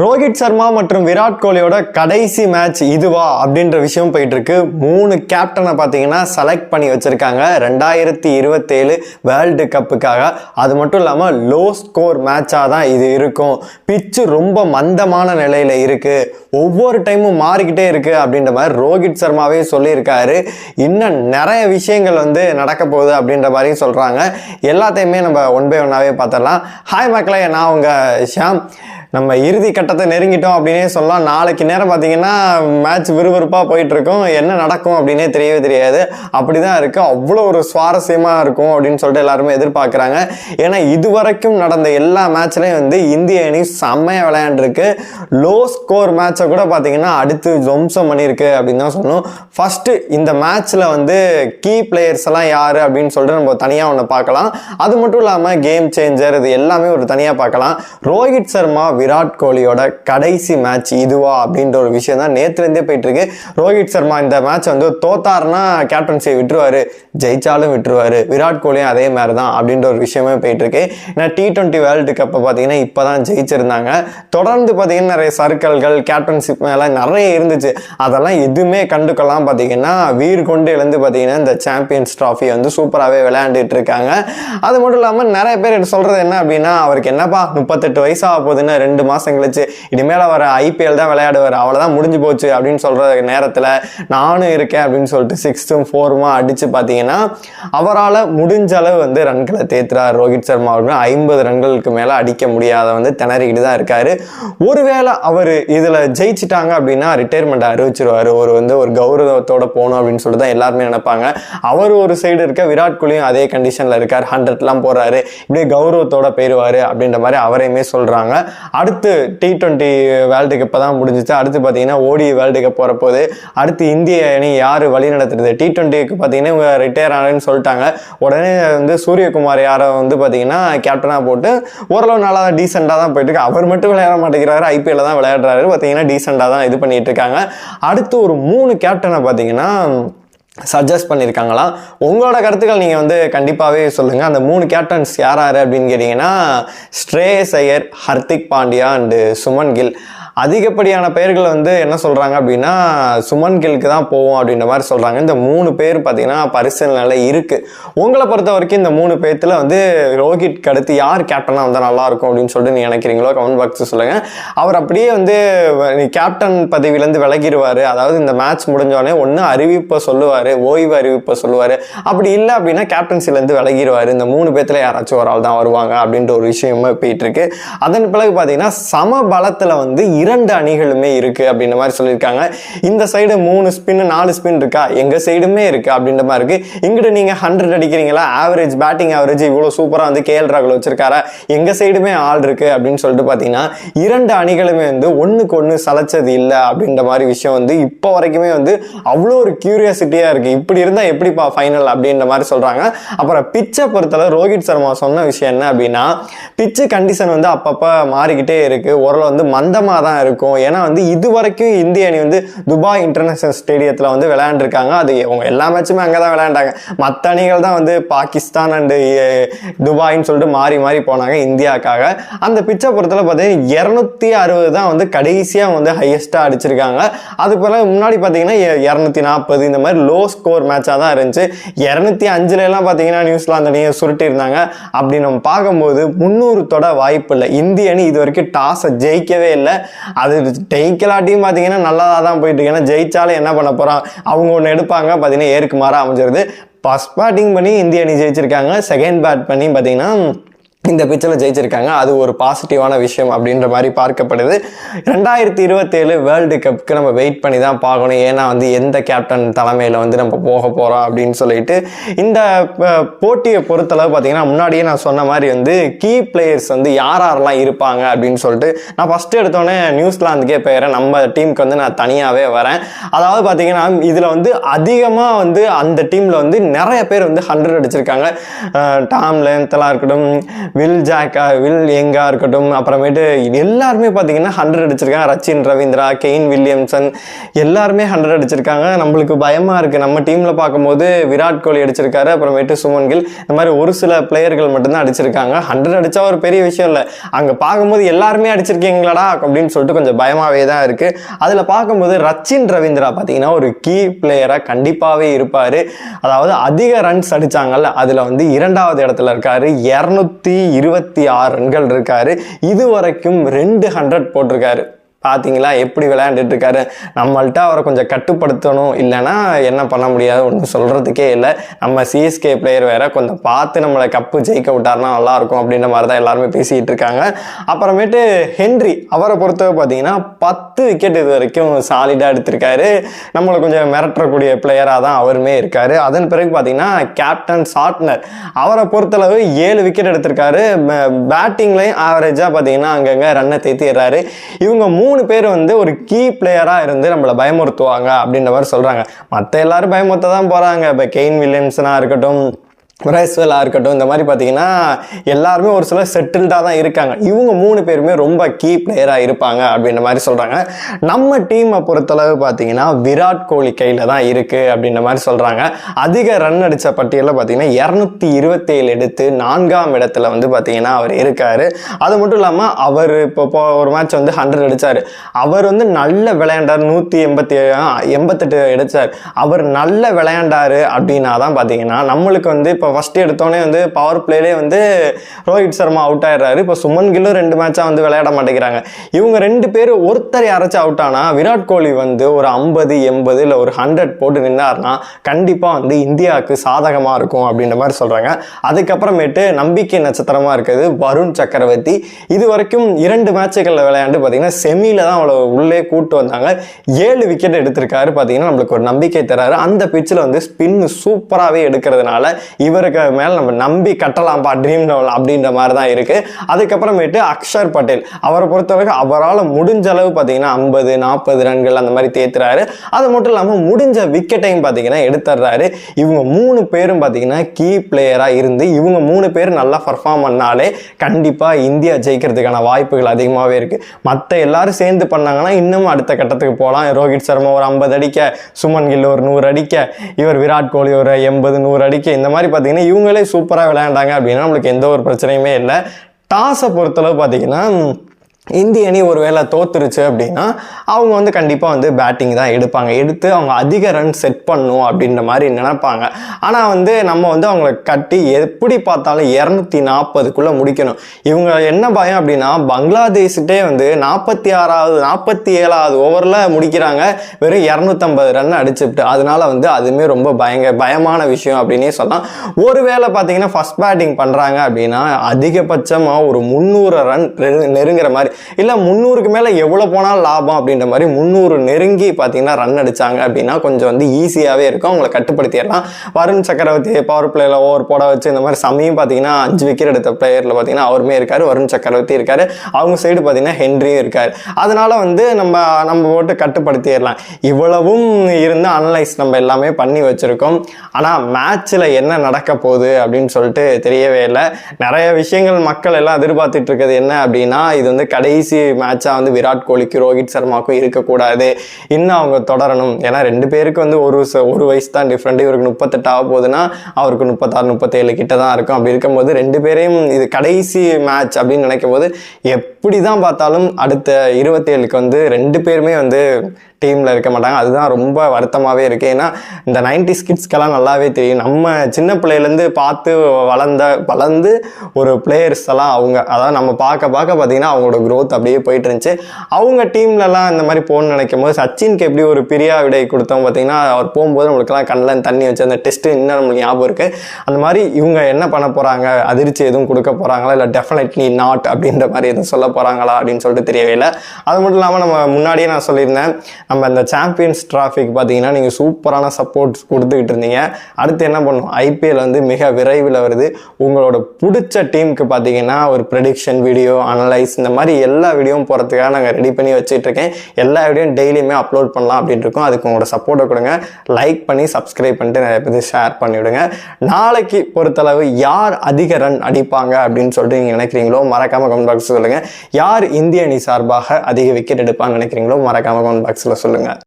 ரோஹித் சர்மா மற்றும் விராட் கோலியோட கடைசி மேட்ச் இதுவா அப்படின்ற விஷயம் போயிட்டு இருக்கு மூணு கேப்டனை பார்த்தீங்கன்னா செலக்ட் பண்ணி வச்சிருக்காங்க. ரெண்டாயிரத்தி இருபத்தேழு வேர்ல்டு கப்புக்காக அது மட்டும் இல்லாமல் லோ ஸ்கோர் மேட்சாக தான் இது இருக்கும். பிச்சு ரொம்ப மந்தமான நிலையில் இருக்கு. ஒவ்வொரு டைமும் மாறிக்கிட்டே இருக்கு அப்படின்ற மாதிரி ரோஹித் சர்மாவே சொல்லியிருக்காரு. இன்னும் நிறைய விஷயங்கள் வந்து நடக்க போகுது அப்படின்ற மாதிரியும் சொல்கிறாங்க எல்லாத்தையுமே நம்ம ஒன் பை ஒன்னாகவே பார்த்துடலாம். ஹாய் மக்களே நான் உங்கள் ஷியாம். நம்ம இறுதி கட்டத்தை நெருங்கிட்டோம் அப்படின்னே சொல்லலாம். நாளைக்கு நேரம் பார்த்தீங்கன்னா மேட்ச் விறுவிறுப்பாக போயிட்டு இருக்கும் என்ன நடக்கும் அப்படின்னே தெரியவே தெரியாது. அப்படி தான் இருக்கு. அவ்வளோ ஒரு சுவாரஸ்யமாக இருக்கும் அப்படின்னு சொல்லிட்டு எல்லாருமே எதிர்பார்க்குறாங்க. ஏன்னா இதுவரைக்கும் நடந்த எல்லா மேட்ச்லையும் வந்து இந்திய அணி செம்மையாக விளையாண்டுருக்கு. லோ ஸ்கோர் மேட்சை கூட பார்த்தீங்கன்னா அடுத்து துவம்சம் பண்ணியிருக்கு அப்படின்னு தான் சொல்லணும். ஃபர்ஸ்ட் இந்த மேட்ச்சில் வந்து கீ பிளேயர்ஸ் எல்லாம் யார் அப்படின்னு சொல்லிட்டு நம்ம தனியாக ஒன்று பார்க்கலாம். அது மட்டும் இல்லாமல் கேம் சேஞ்சர் இது எல்லாமே ஒரு தனியாக பார்க்கலாம். ரோஹித் சர்மா விராட் கோலியோட கடைசி மேட்ச் இதுவா அப்படின்ற ஒரு விஷயம் தான் நேற்றுலேருந்தே போயிட்டு இருக்கு ரோஹித் சர்மா இந்த மேட்ச் வந்து தோத்தாருன்னா கேப்டன்சியை விட்டுருவாரு ஜெயிச்சாலும் விட்டுருவார் விராட் கோலியும் அதே மாதிரி தான் அப்படின்ற ஒரு விஷயமே போயிட்டு இருக்கு ஏன்னா டி ட்வெண்ட்டி வேர்ல்டு கப்பை பார்த்தீங்கன்னா இப்போ தான் ஜெயிச்சிருந்தாங்க. தொடர்ந்து பார்த்தீங்கன்னா நிறைய சர்க்கல்கள் கேப்டன்ஷிப் மேலே நிறைய இருந்துச்சு. அதெல்லாம் எதுவுமே கண்டுக்கலாம் பார்த்தீங்கன்னா வீர் கொண்டு எழுந்து பார்த்தீங்கன்னா இந்த சாம்பியன்ஸ் ட்ராஃபி வந்து சூப்பராகவே விளையாண்டுட்டு இருக்காங்க அது மட்டும் இல்லாமல் நிறைய பேர் சொல்கிறது என்ன அப்படின்னா அவருக்கு என்னப்பா முப்பத்தெட்டு வயசாக போகுதுன்னு ரெண்டு மாதம் கழிச்சு இனிமேல் வர ஐபிஎல் தான் விளையாடுவார். அவ்வளோதான் முடிஞ்சு போச்சு அப்படின்னு சொல்கிற நேரத்தில் நானும் இருக்கேன் அப்படின்னு சொல்லிட்டு சிக்ஸ்த்தும் ஃபோருமா அடித்து பார்த்தீங்கன்னா அவரால் முடிஞ்ச அளவு வந்து ரன்களை தேத்துறார் ரோஹித் சர்மா அவர்களும் ஐம்பது ரன்களுக்கு மேலே அடிக்க முடியாத வந்து திணறிக்கிட்டு தான் இருக்கார். ஒருவேளை அவர் இதில் ஜெயிச்சிட்டாங்க அப்படின்னா ரிட்டையர்மெண்ட் அறிவிச்சிருவார். ஒரு வந்து ஒரு கௌரவத்தோட போகணும் அப்படின்னு சொல்லிட்டு தான் எல்லாருமே நினைப்பாங்க. அவர் ஒரு சைடு இருக்க விராட் கோலியும் அதே கண்டிஷனில் இருக்கார். ஹண்ட்ரட்லாம் போடுறாரு இப்படியே கௌரவத்தோட போயிடுவார் அப்படின்ற மாதிரி அவரையுமே சொல்கிறாங்க அடுத்து டி டுவெண்ட்டி வேர்ல்டு கப் தான் முடிஞ்சிச்சு. அடுத்து பார்த்தீங்கன்னா ஓடி வேர்ல்டு கப் வரப்போகுது. அடுத்து இந்திய அணி யார் வழி நடத்துறது? டி டுவெண்ட்டிக்கு பார்த்தீங்கன்னா இவங்க ரிட்டையர் ஆனேன்னு சொல்லிட்டாங்க. உடனே வந்து சூரியகுமார் யாரை வந்து பார்த்தீங்கன்னா கேப்டனாக போட்டு ஓரளவு நல்லா தான் டீசெண்டாக தான் போயிட்டு இருக்கு அவர் மட்டும் விளையாட மாட்டேங்கிறாரு. ஐபிஎல்ல தான் விளையாடுறாரு. பார்த்தீங்கன்னா டீசெண்டாக தான் இது பண்ணிட்டு இருக்காங்க. அடுத்து ஒரு மூணு கேப்டனை பார்த்தீங்கன்னா சஜஸ்ட் பண்ணியிருக்காங்களாம் உங்களோட கருத்துக்கள் நீங்கள் வந்து கண்டிப்பாகவே சொல்லுங்கள் அந்த மூணு கேப்டன்ஸ் யார் யார் அப்படின்னு கேட்டிங்கன்னா ஸ்ரேயஸ் ஐயர் ஹர்திக் பாண்டியா அண்டு சுமன் கில். அதிகப்படியான பெயர்கள் வந்து என்ன சொல்கிறாங்க அப்படின்னா சுமன் கில்க்கு தான் போவோம் அப்படின்ற மாதிரி சொல்கிறாங்க இந்த மூணு பேர் பார்த்தீங்கன்னா பரிசீலனையில் இருக்குது உங்களை பொறுத்த வரைக்கும் இந்த மூணு பேர்த்தில் வந்து ரோஹித் அடுத்து யார் கேப்டனாக வந்தால் நல்லாயிருக்கும் அப்படின்னு சொல்லிட்டு நீங்கள் நினைக்கிறீங்களோ கமெண்ட் பாக்ஸ் சொல்லுங்கள் அவர் அப்படியே வந்து கேப்டன் பதவியிலேருந்து விலகிடுவார். அதாவது இந்த மேட்ச் முடிஞ்சோடனே ஒன்று அறிவிப்பை சொல்லுவார் ஓய்வு அறிவிப்பை சொல்லுவார். அப்படி இல்லை அப்படின்னா கேப்டன்சிலேருந்து விலகிடுவார். இந்த மூணு பேர்த்தில் யாராச்சும் ஒரு ஆள் தான் வருவாங்க அப்படின்ற ஒரு விஷயமா போயிட்டுருக்கு அதன் பிறகு பார்த்தீங்கன்னா சம பலத்தில் வந்து இரண்டு அணிகளுமே இருக்கு அப்படின்ற மாதிரி சொல்லியிருக்காங்க. இந்த சைடு மூணு ஸ்பின்னு நாலு ஸ்பின் இருக்கா? எங்க சைடுமே இருக்கு அப்படின்ற மாதிரி இருக்கு. இங்கிட்டு நீங்க ஹண்ட்ரட் அடிக்கிறீங்களா? ஆவரேஜ் பேட்டிங் ஆவரேஜ் இவ்வளோ சூப்பராக வந்து கேஎல் ராகுல் வச்சிருக்காரா? எங்க சைடுமே ஆள் இருக்கு அப்படின்னு சொல்லிட்டு பார்த்தீங்கன்னா இரண்டு அணிகளுமே வந்து ஒன்றுக்கு ஒன்று சலைச்சது இல்லை அப்படின்ற மாதிரி விஷயம் வந்து இப்போ வரைக்குமே வந்து அவ்வளோ ஒரு கியூரியாசிட்டியாக இருக்கு. இப்படி இருந்தால் எப்படிப்பா ஃபைனல் அப்படின்ற மாதிரி சொல்றாங்க. அப்புறம் பிச்சை பொறுத்தளவு ரோஹித் சர்மா சொன்ன விஷயம் என்ன அப்படின்னா பிச்சு கண்டிஷன் வந்து அப்பப்போ மாறிக்கிட்டே இருக்கு. ஓரளவு வந்து மந்தமாக தான் இருக்கும். ஏன்னா வந்து இது வரைக்கும் இந்திய அணி வந்து துபாய் இன்டர்நேஷனல் ஸ்டேடியத்தில் வந்து விளையாண்டுருக்காங்க. அது அவங்க எல்லா மேட்சுமே அங்கே தான் விளையாண்டாங்க. மற்ற அணிகள் தான் வந்து பாகிஸ்தான் அண்டு துபாய்ன்னு சொல்லிட்டு மாறி மாறி போனாங்க இந்தியாவுக்காக அந்த பிச்சை பொறுத்தல பார்த்தீங்கன்னா இரநூத்தி அறுபது தான் வந்து கடைசியாக வந்து ஹையஸ்ட்டாக அடிச்சிருக்காங்க. அதுக்கு பிறகு முன்னாடி பார்த்தீங்கன்னா இரநூத்தி நாற்பது இந்த மாதிரி லோ ஸ்கோர் மேட்சாக தான் இருந்துச்சு. இரநூத்தி அஞ்சுலலாம் பார்த்தீங்கன்னா நியூசிலாந்து அணியை சுருட்டியிருந்தாங்க. அப்படி நம்ம பார்க்கும்போது முந்நூறு தொட வாய்ப்பு இல்லை. இந்திய அணி இது வரைக்கும் டாஸை ஜெயிக்கவே இல்லை. அது டெய்க்கலாட்டியும் பார்த்தீங்கன்னா நல்லதாக தான் போயிட்டு இருக்கு. ஏன்னா ஜெயிச்சாலும் என்ன பண்ண போகிறான் அவங்க ஒன்று எடுப்பாங்க. பார்த்தீங்கன்னா ஏற்கு மாற அமைஞ்சிருது. ஃபஸ்ட் பேட்டிங் பண்ணி இந்திய அணி ஜெயிச்சிருக்காங்க. செகண்ட் பேட் பண்ணி பார்த்தீங்கன்னா இந்த பிச்சில் ஜெயிச்சிருக்காங்க. அது ஒரு பாசிட்டிவான விஷயம் அப்படின்ற மாதிரி பார்க்கப்படுது. ரெண்டாயிரத்தி இருபத்தேழு வேர்ல்டு கப்புக்கு நம்ம வெயிட் பண்ணி தான் பார்க்கணும். ஏன்னா வந்து எந்த கேப்டன் தலைமையில் வந்து நம்ம போக போகிறோம் அப்படின்னு சொல்லிட்டு இந்த போட்டியை பொறுத்தளவு பார்த்தீங்கன்னா முன்னாடியே நான் சொன்ன மாதிரி வந்து கீ பிளேயர்ஸ் வந்து யார் யாரெல்லாம் இருப்பாங்க அப்படின்னு சொல்லிட்டு நான் ஃபஸ்ட்டு எடுத்தோன்னே நியூசிலாந்துக்கே போயிடுறேன் நம்ம டீமுக்கு வந்து நான் தனியாகவே வரேன். அதாவது பார்த்தீங்கன்னா இதில் வந்து அதிகமாக வந்து அந்த டீமில் வந்து நிறைய பேர் வந்து ஹண்ட்ரட் அடிச்சிருக்காங்க. டாம் லென்த்தெல்லாம் இருக்கட்டும் வில் ஜாக்கா வில் எங்கா இருக்கட்டும் அப்புறமேட்டு எல்லாருமே பார்த்தீங்கன்னா ஹண்ட்ரட் அடிச்சிருக்காங்க. ரச்சின் ரவீந்திரா கெயின் வில்லியம்சன் எல்லாருமே ஹண்ட்ரட் அடிச்சிருக்காங்க. நம்மளுக்கு பயமாக இருக்குது நம்ம டீமில் பார்க்கும்போது விராட் கோலி அடிச்சிருக்காரு அப்புறமேட்டு சுமன் கில். இந்த மாதிரி ஒரு சில பிளேயர்கள் மட்டும்தான் அடிச்சிருக்காங்க. ஹண்ட்ரட் அடித்தா ஒரு பெரிய விஷயம் இல்லை. அங்கே பார்க்கும்போது எல்லாருமே அடிச்சிருக்கீங்களாடா அப்படின்னு சொல்லிட்டு கொஞ்சம் பயமாகவே தான் இருக்குது அதில் பார்க்கும்போது ரச்சின் ரவீந்திரா பார்த்தீங்கன்னா ஒரு கீ பிளேயராக கண்டிப்பாகவே இருப்பார். அதாவது அதிக ரன்ஸ் அடித்தாங்கல்ல அதில் வந்து இரண்டாவது இடத்துல இருக்கார். இரநூத்தி இருபத்தி ஆறு ரன்கள் இருக்காரு. இது வரைக்கும் ரெண்டு ஹண்ட்ரட் போட்டிருக்காரு. பார்த்தீங்களா எப்படி விளையாண்டுட்டு இருக்காரு நம்மள்ட்ட அவரை கொஞ்சம் கட்டுப்படுத்தணும். இல்லைன்னா என்ன பண்ண முடியாது ஒன்றும் சொல்கிறதுக்கே இல்லை. நம்ம சிஎஸ்கே பிளேயர் வேற கொஞ்சம் பார்த்து நம்மளை கப்பு ஜெயிக்க விட்டாருன்னா நல்லாயிருக்கும் அப்படின்ற மாதிரி தான் எல்லாருமே பேசிகிட்டு இருக்காங்க அப்புறமேட்டு ஹென்றி அவரை பொறுத்தவரை பார்த்தீங்கன்னா பத்து விக்கெட் இது வரைக்கும் சாலிடாக எடுத்திருக்காரு. நம்மளை கொஞ்சம் மிரட்டக்கூடிய பிளேயராக தான் அவருமே இருக்கார். அதன் பிறகு பார்த்தீங்கன்னா கேப்டன் சாட்னர் அவரை பொறுத்தளவு ஏழு விக்கெட் எடுத்திருக்காரு. பேட்டிங்லையும் ஆவரேஜாக பார்த்தீங்கன்னா அங்கங்கே ரன்னை தேத்திடுறாரு. இவங்க மூணு பேர் வந்து ஒரு கீ பிளேயராக இருந்து நம்மளை பயமுறுத்துவாங்க அப்படின்ற மாதிரி சொல்கிறாங்க மற்ற எல்லாரும் பயமுறுத்த தான் போகிறாங்க இப்போ கெயின் வில்லியம்ஸ்னா இருக்கட்டும் பிரேஸ்வெல்லாக இருக்கட்டும் இந்த மாதிரி பார்த்தீங்கன்னா எல்லாருமே ஒரு சிலர் செட்டில்டாக தான் இருக்காங்க. இவங்க மூணு பேருமே ரொம்ப கீ பிளேயராக இருப்பாங்க அப்படின்ற மாதிரி சொல்கிறாங்க நம்ம டீமை பொறுத்தளவு பார்த்தீங்கன்னா விராட் கோலி கையில் தான் இருக்குது அப்படின்ற மாதிரி சொல்கிறாங்க அதிக ரன் அடித்த பட்டியலில் பார்த்தீங்கன்னா இரநூத்தி இருபத்தேழு எடுத்து நான்காம் இடத்துல வந்து பார்த்தீங்கன்னா அவர் இருக்கார். அது மட்டும் இல்லாமல் அவர் இப்போ இப்போ ஒரு மேட்ச் வந்து ஹண்ட்ரட் அடித்தார் அவர் வந்து நல்ல விளையாண்டார் நூற்றி எண்பத்தி எண்பத்தெட்டு அடித்தார் அவர் நல்ல விளையாண்டார் அப்படின்னா தான் பார்த்தீங்கன்னா நம்மளுக்கு வந்து இப்போ ஃபஸ்ட்டு எடுத்தோடனே வந்து பவர் பிளேலே வந்து ரோஹித் சர்மா அவுட் ஆயிடுறாரு. இப்போ சுமன் கில்லும் ரெண்டு மேட்சாக வந்து விளையாட மாட்டேங்கிறாங்க. இவங்க ரெண்டு பேர் ஒருத்தர் யாராச்சும் அவுட் ஆனால் விராட் கோலி வந்து ஒரு ஐம்பது எண்பது இல்லை ஒரு ஹண்ட்ரட் போட்டு நின்னார்னா கண்டிப்பாக வந்து இந்தியாவுக்கு சாதகமாக இருக்கும் அப்படின்ற மாதிரி சொல்கிறாங்க அதுக்கப்புறமேட்டு நம்பிக்கை நட்சத்திரமாக இருக்குது. வருண் சக்கரவர்த்தி இது வரைக்கும் இரண்டு மேட்சுகளில் விளையாண்டு பார்த்தீங்கன்னா செமியில் தான் அவ்வளோ உள்ளே கூட்டு வந்தாங்க. ஏழு விக்கெட் எடுத்திருக்காரு பார்த்தீங்கன்னா நம்மளுக்கு ஒரு நம்பிக்கை தராரு. அந்த பிச்சில் வந்து ஸ்பின் சூப்பராகவே எடுக்கிறதுனால இவருக்கு மேலே நம்ம நம்பி கட்டலாம்ப்பா ட்ரீம் லெவல் அப்படின்ற மாதிரி தான் இருக்குது அதுக்கப்புறமேட்டு அக்ஷர் பட்டேல். அவரை பொறுத்தவரைக்கும் அவரால் முடிஞ்ச அளவு பார்த்தீங்கன்னா ஐம்பது நாற்பது ரன்கள் அந்த மாதிரி தேத்துறாரு. அது மட்டும் இல்லாமல் முடிஞ்ச விக்கெட்டையும் பார்த்தீங்கன்னா எடுத்துடுறாரு. இவங்க மூணு பேரும் பார்த்தீங்கன்னா கீ பிளேயராக இருந்து இவங்க மூணு பேர் நல்லா பர்ஃபார்ம் பண்ணாலே கண்டிப்பாக இந்தியா ஜெயிக்கிறதுக்கான வாய்ப்புகள் அதிகமாகவே இருக்குது மற்ற எல்லாரும் சேர்ந்து பண்ணாங்கன்னா இன்னும் அடுத்த கட்டத்துக்கு போகலாம் ரோஹித் சர்மா ஒரு ஐம்பது அடிக்க சுமன் கில் ஒரு நூறு அடிக்க இவர் விராட் கோலி ஒரு எண்பது நூறு அடிக்க இந்த மாதிரி பார்த்தீங்கன்னா இவங்களே சூப்பராக விளையாண்டாங்க அப்படின்னா நம்மளுக்கு எந்த ஒரு பிரச்சனையுமே இல்லை. டாஸை பொறுத்தளவு பார்த்தீங்கன்னா இந்திய அணி ஒரு வேளை தோத்துருச்சு அப்படின்னா அவங்க வந்து கண்டிப்பாக வந்து பேட்டிங் தான் எடுப்பாங்க. எடுத்து அவங்க அதிக ரன் செட் பண்ணும் அப்படின்ற மாதிரி நினைப்பாங்க. ஆனால் வந்து நம்ம வந்து அவங்கள கட்டி எப்படி பார்த்தாலும் இரநூத்தி நாற்பதுக்குள்ளே முடிக்கணும். இவங்க என்ன பயம் அப்படின்னா பங்களாதேஷ்கிட்டே வந்து நாற்பத்தி ஆறாவது நாற்பத்தி ஏழாவது ஓவரில் முடிக்கிறாங்க. வெறும் இரநூத்தம்பது ரன் அடிச்சுட்டு. அதனால வந்து அதுவுமே ரொம்ப பயங்க பயமான விஷயம் அப்படின்னே சொல்லலாம். ஒருவேளை பார்த்தீங்கன்னா ஃபஸ்ட் பேட்டிங் பண்ணுறாங்க அப்படின்னா அதிகபட்சமாக ஒரு முந்நூறு ரன் நெருங்குற மாதிரி இல்லை முந்நூறுக்கு மேலே எவ்வளோ போனால் லாபம் அப்படின்ற மாதிரி முந்நூறு நெருங்கி பார்த்தீங்கன்னா ரன் அடித்தாங்க அப்படின்னா கொஞ்சம் வந்து ஈஸியாகவே இருக்கும். அவங்களை கட்டுப்படுத்திடலாம். வருண் சக்கரவர்த்தி பவர் பிளேயில் ஓவர் போட வச்சு இந்த மாதிரி சமயம் பார்த்தீங்கன்னா அஞ்சு விக்கெட் எடுத்த பிளேயரில் பார்த்தீங்கன்னா அவருமே இருக்கார் வருண் சக்கரவர்த்தி இருக்கார். அவங்க சைடு பார்த்தீங்கன்னா ஹென்ரியும் இருக்கார். அதனால் வந்து நம்ம நம்ம போட்டு கட்டுப்படுத்திடலாம். இவ்வளவும் இருந்து அனலைஸ் நம்ம எல்லாமே பண்ணி வச்சுருக்கோம். ஆனால் மேட்ச்சில் என்ன நடக்க போகுது அப்படின்னு சொல்லிட்டு தெரியவே இல்லை. நிறைய விஷயங்கள் மக்கள் எல்லாம் எதிர்பார்த்துட்டு இருக்கிறது என்ன அப்படின்னா இது வந்து கடைசி மேட்சாக வந்து விராட் கோலிக்கு ரோஹித் சர்மாவுக்கும் இருக்கக்கூடாது. இன்னும் அவங்க தொடரணும். ஏன்னா ரெண்டு பேருக்கு வந்து ஒரு ஒரு வயசு தான் டிஃப்ரெண்ட் இவருக்கு முப்பத்தெட்டு ஆக போகுதுன்னா அவருக்கு முப்பத்தாறு முப்பத்தேழு கிட்ட தான் இருக்கும். அப்படி இருக்கும்போது ரெண்டு பேரையும் இது கடைசி மேட்ச் அப்படின்னு நினைக்கும் போது எப்படி தான் பார்த்தாலும் அடுத்த இருபத்தேழுக்கு வந்து ரெண்டு பேருமே வந்து டீமில் இருக்க மாட்டாங்க. அதுதான் ரொம்ப வருத்தமாகவே இருக்குது ஏன்னா இந்த நைன்டி ஸ்கிட்ஸ்க்கெல்லாம் நல்லாவே தெரியும். நம்ம சின்ன பிள்ளையிலேருந்து பார்த்து வளர்ந்த வளர்ந்து ஒரு பிளேயர்ஸ் எல்லாம் அவங்க. அதாவது நம்ம பார்க்க பார்க்க பார்த்தீங்கன்னா அவங்களோட க்ரோத் அப்படியே போயிட்டு இருந்துச்சு. அவங்க டீம்லலாம் இந்த மாதிரி போகணும்னு நினைக்கும் போது சச்சினுக்கு எப்படி ஒரு பிரியா விடை கொடுத்தோம் பார்த்தீங்கன்னா அவர் போகும்போது நம்மளுக்குலாம் கண்ணில் தண்ணி வச்சு அந்த டெஸ்ட்டு இன்னும் நம்மளுக்கு ஞாபகம் இருக்குது அந்த மாதிரி இவங்க என்ன பண்ண போகிறாங்க அதிர்ச்சி எதுவும் கொடுக்க போகிறாங்களா இல்லை டெஃபினெட்லி நாட் அப்படின்ற மாதிரி எதுவும் சொல்ல போகிறாங்களா அப்படின்னு சொல்லிட்டு தெரியவே இல்லை. அது மட்டும் இல்லாமல் நம்ம முன்னாடியே நான் சொல்லியிருந்தேன். நம்ம இந்த சாம்பியன்ஸ் டிராஃபிக் பார்த்தீங்கன்னா நீங்கள் சூப்பரான சப்போர்ட் கொடுத்துக்கிட்டு இருந்தீங்க. அடுத்து என்ன பண்ணும்? ஐபிஎல் வந்து மிக விரைவில் வருது. உங்களோட பிடிச்ச டீமுக்கு பார்த்தீங்கன்னா ஒரு ப்ரெடிக்ஷன் வீடியோ அனலைஸ் இந்த மாதிரி எல்லா வீடியோவும் போகிறதுக்காக நாங்கள் ரெடி பண்ணி வச்சுட்டு இருக்கேன். எல்லா வீடியோ டெய்லியுமே அப்லோட் பண்ணலாம் அப்படின்ட்டு இருக்கோம். அதுக்கு உங்களோட சப்போர்ட்டை கொடுங்க. லைக் பண்ணி சப்ஸ்கிரைப் பண்ணிட்டு நிறைய பேர் ஷேர் பண்ணிவிடுங்க நாளைக்கு பொறுத்தளவு யார் அதிக ரன் அடிப்பாங்க அப்படின்னு சொல்லிட்டு நீங்கள் நினைக்கிறீங்களோ மறக்காம கமெண்ட் பாக்ஸ் சொல்லுங்கள் யார் இந்திய அணி சார்பாக அதிக விக்கெட் எடுப்பான்னு நினைக்கிறீங்களோ மறக்காம கமெண்ட் பாக்ஸில் சொல்லுங்கள்